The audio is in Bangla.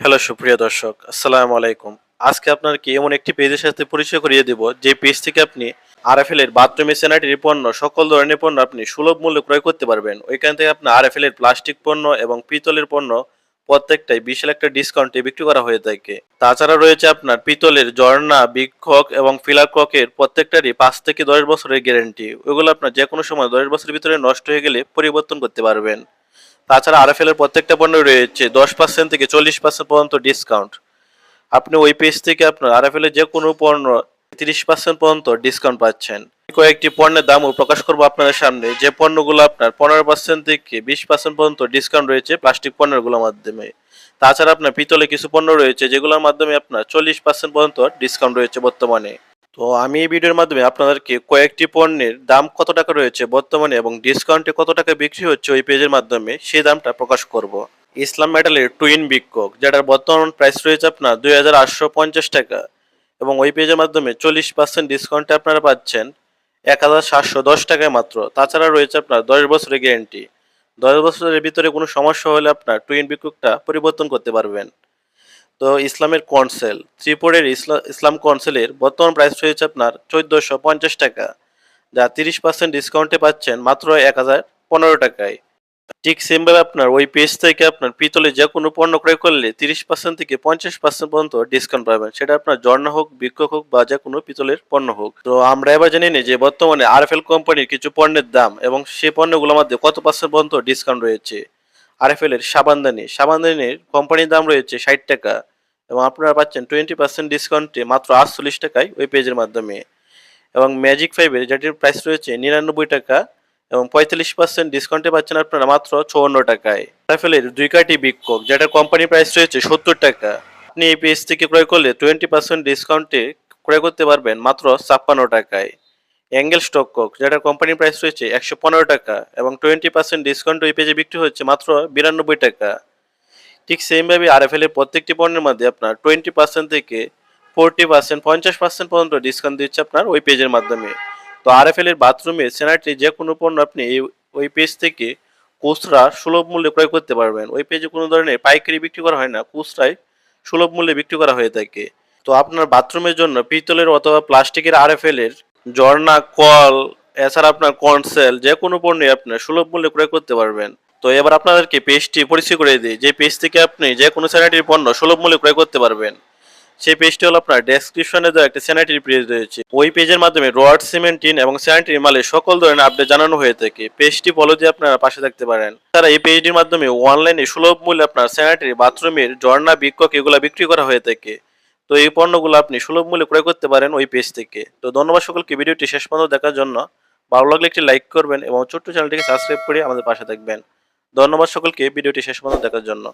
হ্যালো, সুপ্রিয় দর্শক, আসসালামু আলাইকুম। আজকে আপনাকে এমন একটি পেজের সাথে পরিচয় করিয়ে দেব, যে পেজ থেকে আপনি আরএফএল এর বাথরুমে স্যানিটারি পণ্য, সকল ধরনের পণ্য আপনি সুলভ মূল্যে ক্রয় করতে পারবেন। ওইখান থেকে আপনার আরএফএল এর প্লাস্টিক পণ্য এবং পিতলের পণ্য প্রত্যেকটাই বিশাল একটা ডিসকাউন্টে বিক্রি করা হয়ে থাকে। তাছাড়া রয়েছে আপনার পিতলের ঝর্ণা, বিক্ষক এবং ফিলার ককের প্রত্যেকটারই পাঁচ থেকে দশ বছরের গ্যারেন্টি। ওইগুলো আপনার যে কোনো সময় দশ বছরের ভিতরে নষ্ট হয়ে গেলে পরিবর্তন করতে পারবেন। তাছাড়া আরএফএল এর প্রত্যেকটা পণ্য রয়েছে, দশ পার্সেন্ট থেকে চল্লিশ পার্সেন্ট পর্যন্ত ডিসকাউন্ট আপনি ওই পেজ থেকে আপনার আরএফএল এর যে কোনো পণ্য তিরিশ পার্সেন্ট পর্যন্ত ডিসকাউন্ট পাচ্ছেন। কয়েকটি পণ্যের দামও প্রকাশ করব আপনাদের সামনে। যে পণ্যগুলো আপনার পনেরো পার্সেন্ট থেকে বিশ পার্সেন্ট পর্যন্ত ডিসকাউন্ট রয়েছে প্লাস্টিক পণ্যগুলোর মাধ্যমে। তাছাড়া আপনার পিতলে কিছু পণ্য রয়েছে, যেগুলোর মাধ্যমে আপনার চল্লিশ পার্সেন্ট পর্যন্ত ডিসকাউন্ট রয়েছে বর্তমানে। তো আমি এই ভিডিওর মাধ্যমে আপনাদেরকে কয়েকটি পণ্যের দাম কত টাকা রয়েছে বর্তমানে এবং ডিসকাউন্টে কত টাকা বিক্রি হচ্ছে ওই পেজের মাধ্যমে সেই দামটা প্রকাশ করব। ইসলাম মেটালের টুইন বিক্ষোভ, যেটার বর্তমান প্রাইস রয়েছে আপনার দুই হাজার আটশো পঞ্চাশ টাকা এবং ওই পেজের মাধ্যমে চল্লিশ পার্সেন্ট ডিসকাউন্টে আপনারা পাচ্ছেন এক হাজার সাতশো দশ টাকায় মাত্র। তাছাড়া রয়েছে আপনার দশ বছরের গ্যারেন্টি দশ বছরের ভিতরে কোনো সমস্যা হলে আপনার টুইন বিক্ষোভটা পরিবর্তন করতে পারবেন। তো ইসলামের কনসেল, ত্রিপুরের ইসলা- ইসলাম কনসেলের বর্তমান প্রাইস রয়েছে আপনার চোদ্দোশো পঞ্চাশ টাকা, যা তিরিশ পার্সেন্ট ডিসকাউন্টে পাচ্ছেন মাত্র এক হাজার পনেরো টাকায়। ঠিক সেমভাবে আপনার ওই পেজ থেকে আপনার পিতলে যে কোনো পণ্য ক্রয় করলে তিরিশ পার্সেন্ট থেকে পঞ্চাশ পার্সেন্ট পর্যন্ত ডিসকাউন্ট পাবেন। সেটা আপনার ঝর্ণা হোক বিক্ষোভ হোক বা যে কোনো পিতলের পণ্য হোক। তো আমরা এবার জানি না যে বর্তমানে আরএফএল কোম্পানির কিছু পণ্যের দাম এবং সেই পণ্যগুলোর মধ্যে কত পার্সেন্ট পর্যন্ত ডিসকাউন্ট রয়েছে। আরএফএল এর সাবানদানি। সাবানদানির কোম্পানির দাম রয়েছে ষাট টাকা এবং আপনারা পাচ্ছেন টোয়েন্টি পার্সেন্ট ডিসকাউন্টে মাত্র আটচল্লিশ টাকায় ওই পেজের মাধ্যমে। এবং ম্যাজিক ফাইভের যেটির প্রাইস রয়েছে নিরানব্বই টাকা এবং পঁয়তাল্লিশ পার্সেন্ট ডিসকাউন্টে পাচ্ছেন আপনারা মাত্র চুয়ান্ন টাকায়। রাফেলের দুই কাটি বিক্ষোভ যেটার কোম্পানি প্রাইস রয়েছে সত্তর টাকা। আপনি এই পেজ থেকে ক্রয় করলে টোয়েন্টি পার্সেন্ট ডিসকাউন্টে ক্রয় করতে পারবেন মাত্র ছাপ্পান্ন টাকায়। অ্যাঙ্গেল স্টক কক যেটার কোম্পানি প্রাইস রয়েছে একশো পনেরো টাকা এবং টোয়েন্টি পার্সেন্ট ডিসকাউন্ট ওই পেজে বিক্রি হচ্ছে মাত্র বিরানব্বই টাকা। ঠিক সেমভাবে আরএফএল এর প্রত্যেকটি পণ্যের মধ্যে আপনার টোয়েন্টি পার্সেন্ট থেকে ফোরটি পার্সেন্ট পঞ্চাশ পার্সেন্ট পর্যন্ত ডিসকাউন্ট দিচ্ছে আপনার ওই পেজের মাধ্যমে। তো আরএফএল এর বাথরুমে সেনারি যে কোনো পণ্য আপনি এই, ওই পেজ থেকে খুচরা সুলভ মূল্যে ক্রয় করতে পারবেন। ওই পেজে কোনো ধরনের পাইকারি বিক্রি করা হয় না, খুচরায় সুলভ মূল্যে বিক্রি করা হয়ে থাকে। তো আপনার বাথরুমের জন্য পিতলের অথবা প্লাস্টিকের আরএফএল এর ঝর্ণা, কল, এছাড়া আপনার কনসেল যে কোনো পণ্যই আপনার সুলভ মূল্যে ক্রয় করতে পারবেন। তো এবার আপনাদেরকে পেজটি পরিচয় করে দিই। যে পেজ থেকে আপনি যে কোনো স্যানিটারি পণ্য সুলভ মূল্যে ক্রয় করতে পারবেন, সেই পেজটি হলো আপনার ডেসক্রিপশনে দেওয়া একটা স্যানিটারি পেজ রয়েছে। ওই পেজের মাধ্যমে রড সিমেন্টিন এবং স্যানিটারি মালের সকল ধরনের আপডেট জানানো হয়ে থাকে। পেজটি ফলো দিয়ে আপনারা পাশে থাকতে পারেন। তারা এই পেজটির মাধ্যমে অনলাইনে সুলভ মূল্যে আপনার স্যানিটারি, বাথরুমের ঝর্ণা বিক্ষক এগুলো বিক্রি করা হয়ে থাকে। তো এই পণ্যগুলো আপনি সুলভ মূল্যে ক্রয় করতে পারেন ওই পেজ থেকে। তো ধন্যবাদ সকলকে ভিডিওটি শেষ পর্যন্ত দেখার জন্য। ভালো লাগলে একটি লাইক করবেন এবং ছোট্ট চ্যানেলটিকে সাবস্ক্রাইব করে আমাদের পাশে থাকবেন। ধন্যবাদ সকলকে ভিডিওটি শেষ পর্যন্ত দেখার জন্য।